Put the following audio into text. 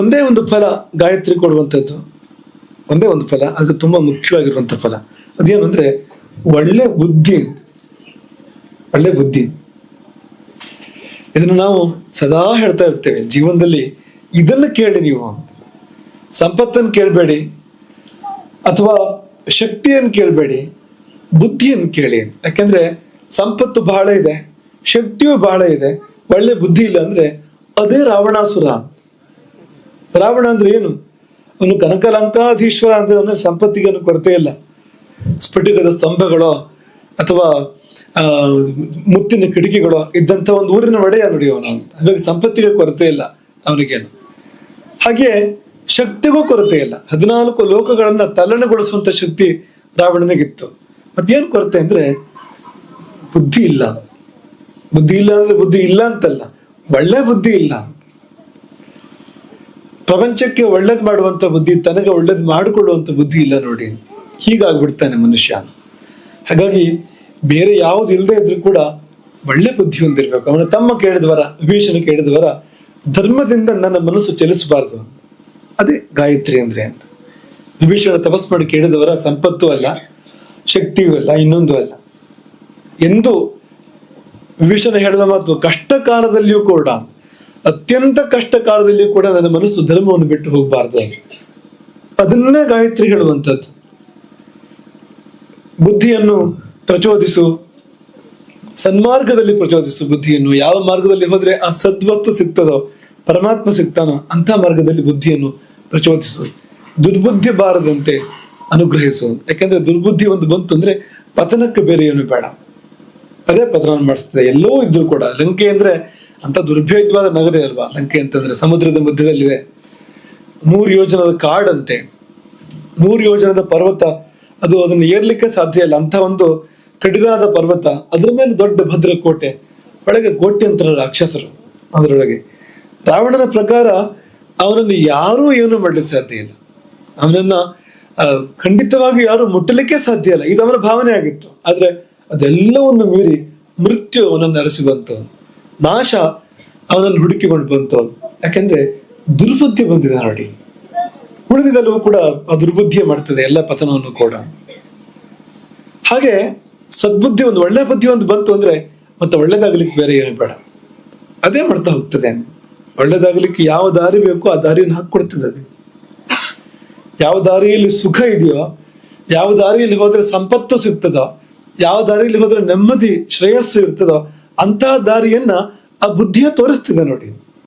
ಒಂದೇ ಒಂದು ಫಲ ಗಾಯತ್ರಿ ಕೊಡುವಂಥದ್ದು ಒಂದೇ ಒಂದು ಫಲ, ಅದು ತುಂಬಾ ಮುಖ್ಯವಾಗಿರುವಂತ ಫಲ. ಅದೇನು ಅಂದ್ರೆ ಒಳ್ಳೆ ಬುದ್ಧಿ. ಒಳ್ಳೆ ಬುದ್ಧಿ. ಇದನ್ನು ನಾವು ಸದಾ ಹೇಳ್ತಾ ಇರ್ತೇವೆ. ಜೀವನದಲ್ಲಿ ಇದನ್ನು ಕೇಳಿ ನೀವು. ಸಂಪತ್ತನ್ನು ಕೇಳಬೇಡಿ. ಅಥವಾ ಶಕ್ತಿಯನ್ನು ಕೇಳಬೇಡಿ. ಬುದ್ಧಿಯನ್ನು ಕೇಳಿ. ಯಾಕೆಂದ್ರೆ ಸಂಪತ್ತು ಬಹಳ ಇದೆ, ಶಕ್ತಿಯು ಬಹಳ ಇದೆ. ಒಳ್ಳೆ ಬುದ್ಧಿ ಇಲ್ಲ ಅಂದ್ರೆ ಅದೇ ರಾವಣಾಸುರ. ರಾವಣ ಅಂದ್ರೆ ಏನು? ಅವನು ಕನಕಲಂಕಾಧೀಶ್ವರ ಅಂದ್ರೆ ಅವನ ಸಂಪತ್ತಿಗೇನು ಕೊರತೆ ಇಲ್ಲ. ಸ್ಫಟಿಕದ ಸ್ತಂಭಗಳೋ ಅಥವಾ ಮುತ್ತಿನ ಕಿಟಕಿಗಳೋ ಇದ್ದಂತ ಒಂದು ಊರಿನ ಒಡೆಯ ನೋಡಿ ಅವನು. ಹಾಗಾಗಿ ಸಂಪತ್ತಿಗೆ ಕೊರತೆ ಇಲ್ಲ ಅವನಿಗೇನು. ಹಾಗೆ ಶಕ್ತಿಗೂ ಕೊರತೆ ಇಲ್ಲ. ಹದಿನಾಲ್ಕು ಲೋಕಗಳನ್ನ ತಲ್ಲಣಗೊಳಿಸುವಂತ ಶಕ್ತಿ ರಾವಣನಿಗಿತ್ತು. ಮತ್ತೇನು ಕೊರತೆ ಅಂದ್ರೆ ಬುದ್ಧಿ ಇಲ್ಲ. ಬುದ್ಧಿ ಇಲ್ಲ ಅಂದ್ರೆ ಬುದ್ಧಿ ಇಲ್ಲ ಅಂತಲ್ಲ. ಒಳ್ಳೆ ಬುದ್ಧಿ ಇಲ್ಲ. ಪ್ರಪಂಚಕ್ಕೆ ಒಳ್ಳೇದು ಮಾಡುವಂತ ಬುದ್ಧಿ, ತನಗೆ ಒಳ್ಳೇದು ಮಾಡಿಕೊಳ್ಳುವಂತ ಬುದ್ಧಿ ಇಲ್ಲ ನೋಡಿ. ಹೀಗಾಗ್ಬಿಡ್ತಾನೆ ಮನುಷ್ಯ. ಹಾಗಾಗಿ ಬೇರೆ ಯಾವುದು ಇಲ್ಲದೆ ಇದ್ರೂ ಕೂಡ ಒಳ್ಳೆ ಬುದ್ಧಿ ಹೊಂದಿರಬೇಕು. ಅವನ ತಮ್ಮ ಕೇಳಿದವರ ವಿಭೀಷಣ ಕೇಳಿದವರ ಧರ್ಮದಿಂದ ನನ್ನ ಮನಸ್ಸು ಚಲಿಸಬಾರದು. ಅದೇ ಗಾಯತ್ರಿ ಅಂದ್ರೆ ಅಂತ. ವಿಭೀಷಣ ತಪಸ್ ಮಾಡಿ ಕೇಳಿದವರ ಸಂಪತ್ತು ಅಲ್ಲ, ಶಕ್ತಿಯೂ ಅಲ್ಲ, ಇನ್ನೊಂದು ಅಲ್ಲ. ಎಂದು ವಿಭೀಷಣ ಹೇಳಿದ ಮಾತು ಕಷ್ಟ ಕಾಲದಲ್ಲಿಯೂ ಕೂಡ ಅತ್ಯಂತ ಕಷ್ಟ ಕಾಲದಲ್ಲಿ ಕೂಡ ನನ್ನ ಮನಸ್ಸು ಧರ್ಮವನ್ನು ಬಿಟ್ಟು ಹೋಗಬಾರ್ದು. ಅದನ್ನೇ ಗಾಯತ್ರಿ ಹೇಳುವಂಥದ್ದು. ಬುದ್ಧಿಯನ್ನು ಪ್ರಚೋದಿಸು, ಸನ್ಮಾರ್ಗದಲ್ಲಿ ಪ್ರಚೋದಿಸು ಬುದ್ಧಿಯನ್ನು. ಯಾವ ಮಾರ್ಗದಲ್ಲಿ ಹೋದ್ರೆ ಆ ಸದ್ವಸ್ತು ಸಿಗ್ತದೋ, ಪರಮಾತ್ಮ ಸಿಗ್ತಾನೋ ಅಂತ ಮಾರ್ಗದಲ್ಲಿ ಬುದ್ಧಿಯನ್ನು ಪ್ರಚೋದಿಸು. ದುರ್ಬುದ್ಧಿ ಬಾರದಂತೆ ಅನುಗ್ರಹಿಸು. ಯಾಕೆಂದ್ರೆ ದುರ್ಬುದ್ಧಿ ಒಂದು ಬಂತು ಅಂದ್ರೆ ಪತನಕ್ಕೆ ಬೇರೆ ಏನು ಬೇಡ. ಅದೇ ಪತನ ಮಾಡಿಸ್ತದೆ. ಎಲ್ಲವೂ ಇದ್ರು ಕೂಡ. ಲಂಕೆ ಅಂದ್ರೆ ಅಂತ ದುರ್ಭೇದ್ಯವಾದ ನಗರ ಅಲ್ವಾ? ಲಂಕೆ ಅಂತಂದ್ರೆ ಸಮುದ್ರದ ಮಧ್ಯದಲ್ಲಿದೆ. ಮೂರು ಯೋಜನದ ಕಾಡಂತೆ. ಮೂರು ಯೋಜನದ ಪರ್ವತ, ಅದು ಅದನ್ನು ಏರ್ಲಿಕ್ಕೆ ಸಾಧ್ಯ ಇಲ್ಲ. ಅಂತ ಒಂದು ಕಡಿದಾದ ಪರ್ವತ, ಅದ್ರ ಮೇಲೆ ದೊಡ್ಡ ಭದ್ರ ಕೋಟೆ ಒಳಗೆ ಕೋಟ್ಯಂತರ ರಾಕ್ಷಸರು ಅದರೊಳಗೆ. ರಾವಣನ ಪ್ರಕಾರ ಅವನನ್ನು ಯಾರೂ ಏನು ಮಾಡ್ಲಿಕ್ಕೆ ಸಾಧ್ಯ ಇಲ್ಲ. ಅವನನ್ನ ಖಂಡಿತವಾಗಿ ಯಾರು ಮುಟ್ಟಲಿಕ್ಕೆ ಸಾಧ್ಯ ಇಲ್ಲ. ಇದು ಅವನ ಭಾವನೆ ಆಗಿತ್ತು. ಆದ್ರೆ ಅದೆಲ್ಲವನ್ನು ಮೀರಿ ಮೃತ್ಯು ಅವನನ್ನು ಅರಸಿ ಬಂತು. ನಾಶ ಅವನನ್ನು ಹುಡುಕಿಕೊಂಡು ಬಂತು ಯಾಕೆಂದ್ರೆ ದುರ್ಬುದ್ಧಿ ಬಂದಿದೆ ನೋಡಿ. ಉಳಿದಿದ್ದಲ್ಲೂ ಕೂಡ ಆ ದುರ್ಬುದ್ಧಿಯೇ ಮಾಡ್ತದೆ, ಎಲ್ಲ ಪತನವನ್ನು ಕೂಡ. ಹಾಗೆ ಸದ್ಬುದ್ಧಿ ಒಂದು ಒಳ್ಳೆ ಬುದ್ಧಿ ಒಂದು ಬಂತು ಅಂದ್ರೆ ಮತ್ತೆ ಒಳ್ಳೇದಾಗ್ಲಿಕ್ಕೆ ಬೇರೆ ಏನು ಬೇಡ. ಅದೇ ಮಾಡ್ತಾ ಹೋಗ್ತದೆ ಒಳ್ಳೇದಾಗ್ಲಿಕ್ಕೆ ಯಾವ ದಾರಿ ಬೇಕೋ ಆ ದಾರಿಯನ್ನು ಹಾಕೊಡ್ತದೆ ಅದು. ಯಾವ ದಾರಿಯಲ್ಲಿ ಸುಖ ಇದೆಯೋ, ಯಾವ ದಾರಿಯಲ್ಲಿ ಹೋದ್ರೆ ಸಂಪತ್ತು ಸಿಗ್ತದೋ, ಯಾವ ದಾರಿಯಲ್ಲಿ ಹೋದ್ರೆ ನೆಮ್ಮದಿ, ಶ್ರೇಯಸ್ಸು ಇರ್ತದೋ ಅಂತಹ ದಾರಿಯನ್ನ ಆ ಬುದ್ಧಿಯ ತೋರಿಸ್ತಿದೆ ನೋಡಿ.